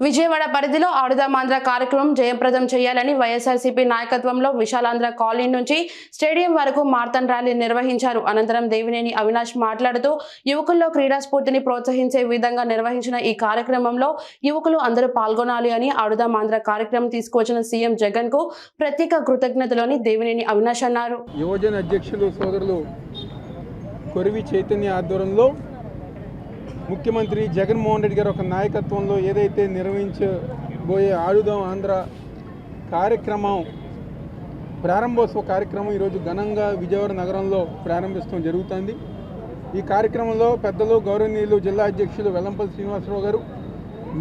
విజయవాడ పరిధిలో ఆడుదామాంధ్ర కార్యక్రమం జయప్రదం చేయాలని వైఎస్ఆర్సీపీ నాయకత్వంలో విశాలాంధ్ర కాలనీ నుంచి స్టేడియం వరకు మార్తన్ ర్యాలీ నిర్వహించారు. అనంతరం దేవినేని అవినాష్ మాట్లాడుతూ యువకుల్లో క్రీడా స్ఫూర్తిని ప్రోత్సహించే విధంగా నిర్వహించిన ఈ కార్యక్రమంలో యువకులు అందరూ పాల్గొనాలి అని ఆడుదామాంధ్ర కార్యక్రమం తీసుకువచ్చిన సీఎం జగన్కు ప్రత్యేక కృతజ్ఞతలోని దేవినేని అవినాష్ అన్నారు. యువజన అధ్యక్షులు సోదరులు కొరివి చైతన్య ఆధ్వర్యంలో ముఖ్యమంత్రి జగన్మోహన్ రెడ్డి గారు ఒక నాయకత్వంలో ఏదైతే నిర్వహించబోయే ఆడుదాం ఆంధ్ర కార్యక్రమం ప్రారంభోత్సవ కార్యక్రమం ఈరోజు ఘనంగా విజయవాడ నగరంలో ప్రారంభించడం జరుగుతుంది. ఈ కార్యక్రమంలో పెద్దలు గౌరవనీయులు జిల్లా అధ్యక్షులు వెల్లంపల్లి శ్రీనివాసరావు గారు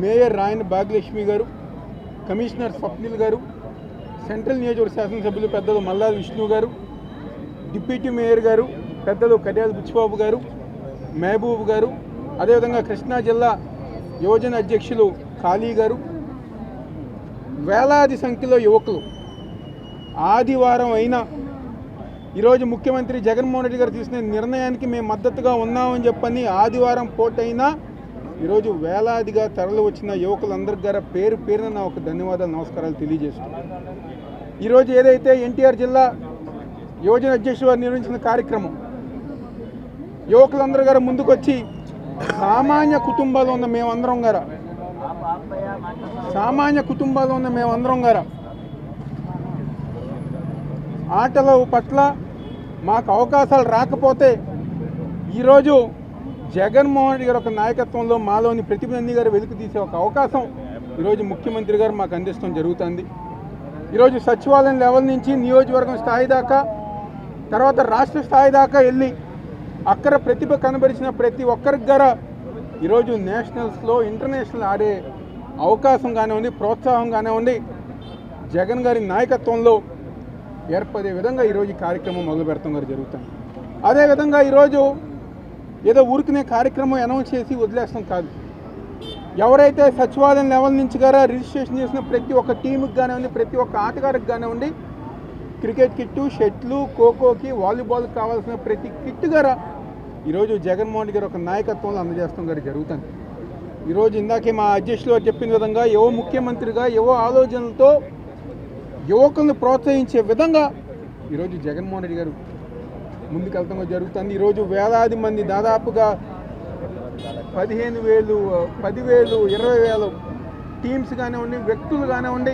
మేయర్ రాయన్ భాగ్యలక్ష్మి గారు కమిషనర్ స్వప్నిల్ గారు సెంట్రల్ నియోజకవర్గ శాసనసభ్యులు పెద్దలు మల్లాది విష్ణు గారు డిప్యూటీ మేయర్ గారు పెద్దలు కడియాల బుచ్చిబాబు గారు మహబూబ్ గారు అదేవిధంగా కృష్ణా జిల్లా యువజన అధ్యక్షులు ఖాళీ గారు వేలాది సంఖ్యలో యువకులు. ఆదివారం అయినా ఈరోజు ముఖ్యమంత్రి జగన్మోహన్ రెడ్డి గారు తీసుకునే నిర్ణయానికి మేము మద్దతుగా ఉన్నామని చెప్పని ఆదివారం పోటైనా ఈరోజు వేలాదిగా తరలి వచ్చిన యువకులందరి గారు పేరు పేరున నా ఒక ధన్యవాదాలు నమస్కారాలు తెలియజేస్తున్నాను. ఈరోజు ఏదైతే ఎన్టీఆర్ జిల్లా యువజన అధ్యక్షుడు వారు నిర్వహించిన కార్యక్రమం యువకులందరూ గారు ముందుకొచ్చి సామాన్య కుటుంబాలు ఉన్న మేమందరం గారా? సామాన్య కుటుంబాలు ఉన్న మేమందరం గారా? ఆటల పట్ల మాకు అవకాశాలు రాకపోతే ఈరోజు జగన్మోహన్ రెడ్డి గారి ఒక నాయకత్వంలో మాలోని ప్రతిభంది గారు వెలుగు తీసే ఒక అవకాశం ఈరోజు ముఖ్యమంత్రి గారు మాకు అందిస్తాం జరుగుతుంది. ఈరోజు సచివాలయం లెవెల్ నుంచి నియోజకవర్గం స్థాయి దాకా తర్వాత రాష్ట్ర స్థాయి దాకా వెళ్ళి అక్కడ ప్రతిభ కనబరిచిన ప్రతి ఒక్కరికి గారా ఈరోజు నేషనల్స్లో ఇంటర్నేషనల్ ఆడే అవకాశం కానివ్వండి ప్రోత్సాహం కానివ్వండి జగన్ గారి నాయకత్వంలో ఏర్పడే విధంగా ఈరోజు ఈ కార్యక్రమం మొదలు పెడతాం గారు జరుగుతుంది. అదేవిధంగా ఈరోజు ఏదో ఊరికినే కార్యక్రమం అనౌన్స్ చేసి వదిలేస్తాం కాదు. ఎవరైతే సచివాలయం లెవెల్ నుంచి గారా రిజిస్ట్రేషన్ చేసిన ప్రతి ఒక్క టీంకి కానివ్వండి ప్రతి ఒక్క ఆటగారికి కానివ్వండి క్రికెట్ కిట్టు షెట్లు ఖోఖోకి వాలీబాల్కి కావాల్సిన ప్రతి కిట్ గారా ఈరోజు జగన్మోహన్ రెడ్డి గారు ఒక నాయకత్వంలో అందజేస్తాం గారు జరుగుతుంది. ఈరోజు ఇందాకే మా అధ్యక్షులు చెప్పిన విధంగా యువ ముఖ్యమంత్రిగా యువ ఆలోచనలతో యువకులను ప్రోత్సహించే విధంగా ఈరోజు జగన్మోహన్ రెడ్డి గారు ముందుకెళ్తాం జరుగుతుంది. ఈరోజు వేలాది మంది దాదాపుగా పదిహేను వేలు పదివేలు ఇరవై వేలు టీమ్స్ కానివ్వండి వ్యక్తులు కానివ్వండి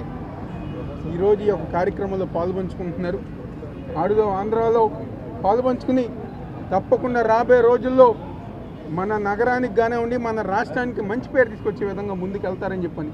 ఈరోజు ఈ యొక్క కార్యక్రమంలో పాల్పంచుకుంటున్నారు. ఆడుదో ఆంధ్రాలో పాల్పంచుకుని తప్పకుండా రాబోయే రోజుల్లో మన నగరానికి కానివ్వండి మన రాష్ట్రానికి మంచి పేరు తీసుకొచ్చే విధంగా ముందుకెళ్తారని చెప్పని